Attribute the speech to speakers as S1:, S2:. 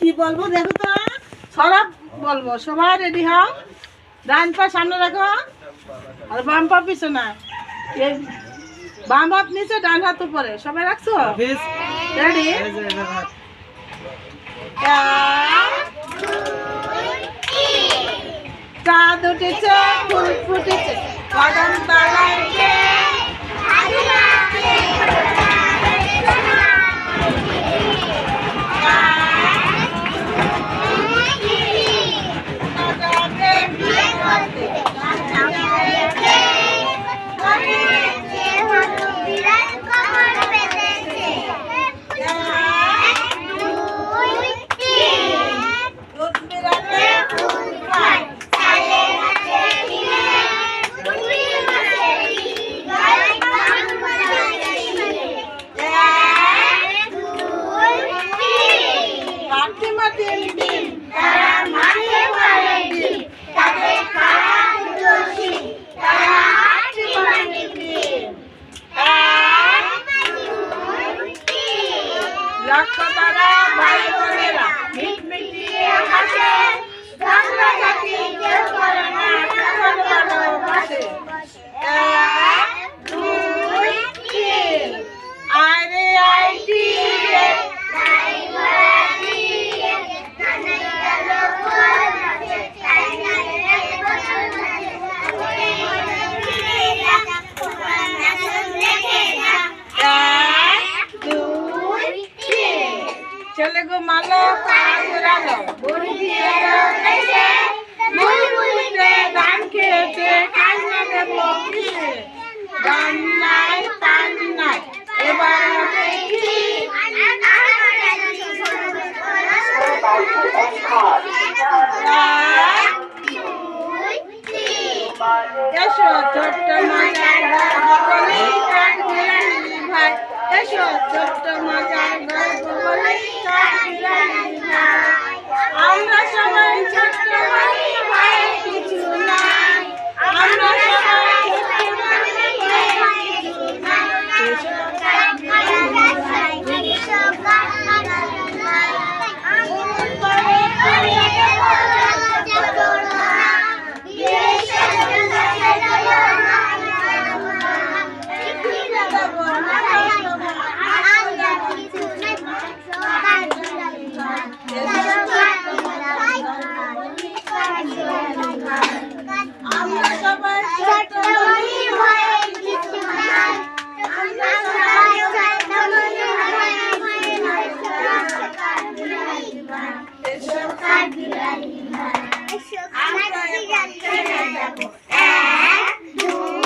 S1: কি বলব দেখো তো সরব বলব। সবাই রেডি হও। ডান পা সামনে রাখো। আর বাম পা পিছনে। বাম হাত নিচে ডান হাত উপরে। সবাই রাখছো? রেডি। চাঁদ উঠেছে ফুল ফুটেছে। কদম তলায় till the চলে গো মালো, কাজ রালো। বুড়ি দিয়ে এসে মুড়ি মুড়িতে ধান খেতে কাজ না দেবো কিসে? গান নাই, পান নাই। এবার এসো ছোট্ট বিড়ালি ভাই এসো ছোট্ট এক দুই